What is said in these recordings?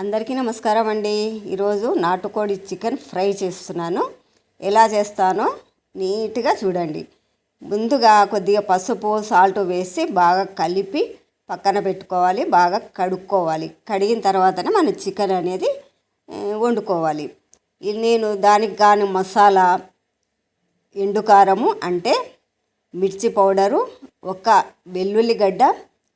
అందరికీ నమస్కారం అండి. ఈరోజు నాటుకోడి చికెన్ ఫ్రై చేస్తున్నాను. ఎలా చేస్తానో నీట్గా చూడండి. ముందుగా కొద్దిగా పసుపు సాల్ట్ వేసి బాగా కలిపి పక్కన పెట్టుకోవాలి. బాగా కడుక్కోవాలి. కడిగిన తర్వాతనే మనం చికెన్ అనేది వండుకోవాలి. నేను దానికి కాని మసాలా ఎండుకారము అంటే మిర్చి పౌడరు ఒక వెల్లుల్లి గడ్డ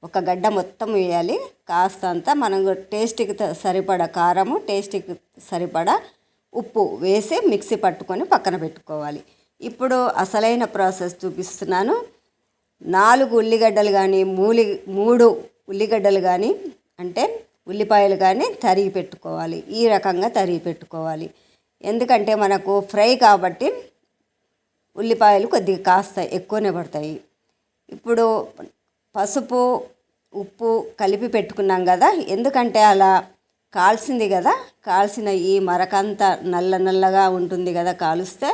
ఒక గడ్డ మొత్తం వేయాలి. కాస్తంత మనం టేస్ట్కి త- సరిపడా కారము టేస్ట్కి సరిపడా ఉప్పు వేసి మిక్సీ పట్టుకొని పక్కన పెట్టుకోవాలి. ఇప్పుడు అసలైన ప్రాసెస్ చూపిస్తున్నాను. నాలుగు ఉల్లిగడ్డలు కానీ మూలి మూడు ఉల్లిగడ్డలు కానీ అంటే ఉల్లిపాయలు కానీ తరిగి పెట్టుకోవాలి. ఈ రకంగా తరిగి పెట్టుకోవాలి. ఎందుకంటే మనకు ఫ్రై కాబట్టి ఉల్లిపాయలు కొద్దిగా కాస్త ఎక్కువనే పడతాయి. ఇప్పుడు పసుపు ఉప్పు కలిపి పెట్టుకున్నాం కదా. ఎందుకంటే అలా కాల్సింది కదా. కాల్సిన ఈ మరకంతా నల్ల నల్లగా ఉంటుంది కదా కాలుస్తే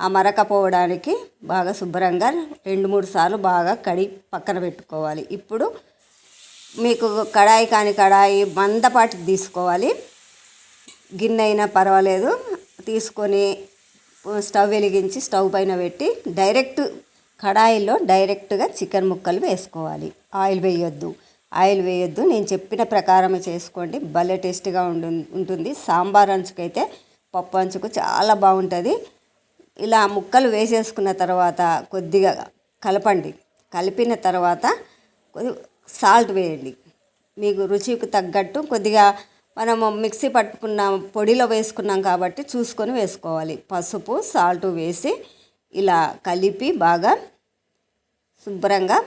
ఆ మరక పోవడానికి బాగా శుభ్రంగా రెండు మూడు సార్లు బాగా కడిగి పక్కన పెట్టుకోవాలి. ఇప్పుడు మీకు కడాయి కాని కడాయి మందపాటి తీసుకోవాలి. గిన్నె అయినా పర్వాలేదు. తీసుకొని స్టవ్ వెలిగించి స్టవ్ పైన పెట్టి డైరెక్ట్ కడాయిలో డైరెక్ట్గా చికెన్ ముక్కలు వేసుకోవాలి. ఆయిల్ వేయొద్దు. ఆయిల్ వేయొద్దు. నేను చెప్పిన ప్రకారమే చేసుకోండి. భలే టేస్ట్గా ఉండు ఉంటుంది. సాంబార్ అంచుకైతే పప్పు అంచుకు చాలా బాగుంటుంది. ఇలా ముక్కలు వేసేసుకున్న తర్వాత కొద్దిగా కలపండి. కలిపిన తర్వాత కొద్ది సాల్ట్ వేయండి. మీకు రుచికి తగ్గట్టు కొద్దిగా మనము మిక్సీ పట్టుకున్న పొడిలో వేసుకున్నాం కాబట్టి చూసుకొని వేసుకోవాలి. పసుపు సాల్ట్ వేసి ఇలా కలిపి బాగా శుభ్రంగా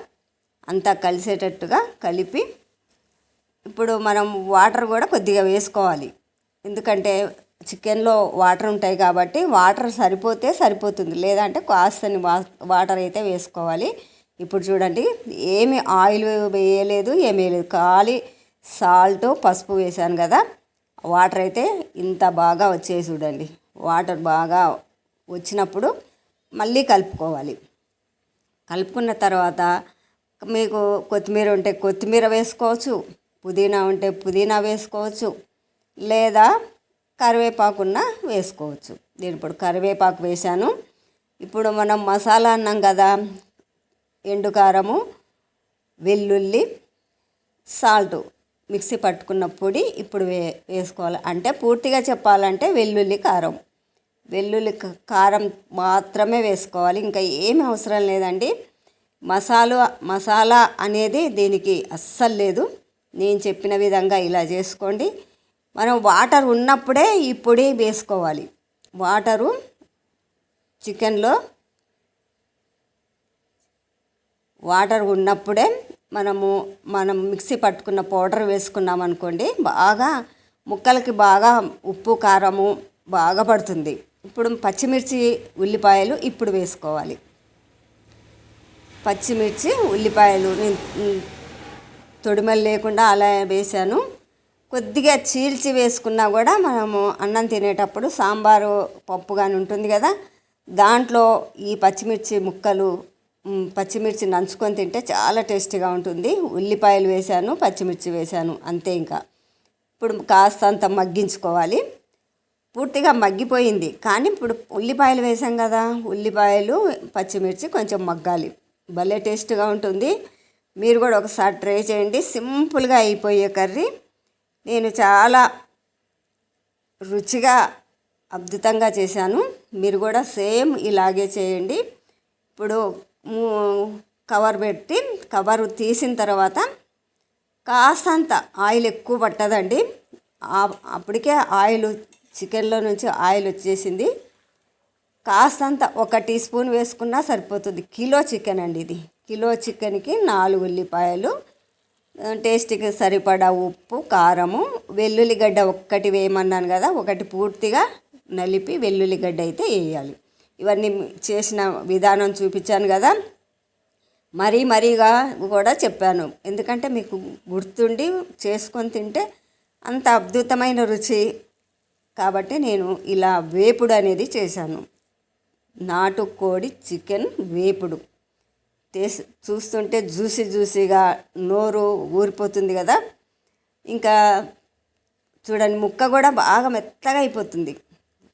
అంతా కలిసేటట్టుగా కలిపి ఇప్పుడు మనం వాటర్ కూడా కొద్దిగా వేసుకోవాలి. ఎందుకంటే చికెన్లో వాటర్ ఉంటాయి కాబట్టి వాటర్ సరిపోతే సరిపోతుంది. లేదంటే కాస్తని వా వాటర్ అయితే వేసుకోవాలి. ఇప్పుడు చూడండి ఏమి ఆయిల్ వేయలేదు ఏమీ వేయలేదు. ఖాళీ సాల్ట్ పసుపు వేసాను కదా. వాటర్ అయితే ఇంత బాగా వచ్చేసి చూడండి. వాటర్ బాగా వచ్చినప్పుడు మళ్ళీ కలుపుకోవాలి. కలుపుకున్న తర్వాత మీకు కొత్తిమీర ఉంటే కొత్తిమీర వేసుకోవచ్చు పుదీనా ఉంటే పుదీనా వేసుకోవచ్చు లేదా కరివేపాకున్న వేసుకోవచ్చు. నేను ఇప్పుడు కరివేపాకు వేశాను. ఇప్పుడు మనం మసాలా అన్నాం కదా ఎండుకారము వెల్లుల్లి సాల్ట్ మిక్సీ పట్టుకున్న పొడి ఇప్పుడు వే వేసుకోవాలి. అంటే పూర్తిగా చెప్పాలంటే వెల్లుల్లి కారం. వెల్లుల్లి కారం మాత్రమే వేసుకోవాలి. ఇంకా ఏమి అవసరం లేదండి. మసాలా మసాలా అనేది దీనికి అస్సలు లేదు. నేను చెప్పిన విధంగా ఇలా చేసుకోండి. మనం వాటర్ ఉన్నప్పుడే ఈ పొడి వేసుకోవాలి. వాటరు చికెన్లో వాటర్ ఉన్నప్పుడే మనము మనం మిక్సీ పట్టుకున్న పౌడర్ వేసుకున్నాం అనుకోండి బాగా ముక్కలకి బాగా ఉప్పు కారము బాగా పడుతుంది. ఇప్పుడు పచ్చిమిర్చి ఉల్లిపాయలు ఇప్పుడు వేసుకోవాలి. పచ్చిమిర్చి ఉల్లిపాయలు. నేను తొడిమలు లేకుండా అలా వేసాను కొద్దిగా చీల్చి వేసుకున్నా కూడా మనము అన్నం తినేటప్పుడు సాంబారు పప్పు కానీ ఉంటుంది కదా దాంట్లో ఈ పచ్చిమిర్చి ముక్కలు పచ్చిమిర్చి నంచుకొని తింటే చాలా టేస్టీగా ఉంటుంది. ఉల్లిపాయలు వేశాను పచ్చిమిర్చి వేశాను అంతే ఇంకా. ఇప్పుడు కాస్తంత మగ్గించుకోవాలి. పూర్తిగా మగ్గిపోయింది. కానీ ఇప్పుడు ఉల్లిపాయలు వేసాం కదా ఉల్లిపాయలు పచ్చిమిర్చి కొంచెం మగ్గాలి. భలే టేస్ట్గా ఉంటుంది. మీరు కూడా ఒకసారి ట్రై చేయండి. సింపుల్గా అయిపోయే కర్రీ. నేను చాలా రుచిగా అద్భుతంగా చేశాను. మీరు కూడా సేమ్ ఇలాగే చేయండి. ఇప్పుడు కవర్ పెట్టి కవర్ తీసిన తర్వాత కాస్తంత ఆయిల్ ఎక్కువ పట్టదండి. అప్పటికే ఆయిల్ చికెన్లో నుంచి ఆయిల్ వచ్చేసింది. కాస్తంత ఒక టీ స్పూన్ వేసుకున్నా సరిపోతుంది. కిలో చికెన్ అండి ఇది. కిలో చికెన్కి నాలుగు ఉల్లిపాయలు టేస్ట్కి సరిపడా ఉప్పు కారము వెల్లుల్లిగడ్డ ఒక్కటి వేయమన్నాను కదా ఒకటి పూర్తిగా నలిపి వెల్లుల్లిగడ్డ అయితే వేయాలి. ఇవన్నీ చేసిన విధానం చూపించాను కదా మరీ మరీగా కూడా చెప్పాను. ఎందుకంటే మీకు గుర్తుండి చేసుకొని తింటే అంత అద్భుతమైన రుచి. కాబట్టి నేను ఇలా వేపుడు అనేది చేశాను. నాటుకోడి చికెన్ వేపుడు. టేస్ట్ చూస్తుంటే జ్యూసీ జ్యూసీగా నోరు ఊరిపోతుంది కదా. ఇంకా చూడండి ముక్క కూడా బాగా మెత్తగా అయిపోతుంది.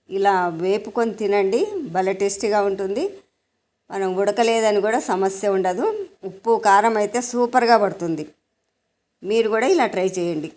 ఇలా వేపుకొని తినండి భలే టేస్టీగా ఉంటుంది. మనం ఉడకలేదని కూడా సమస్య ఉండదు. ఉప్పు కారం అయితే సూపర్గా పడుతుంది. మీరు కూడా ఇలా ట్రై చేయండి.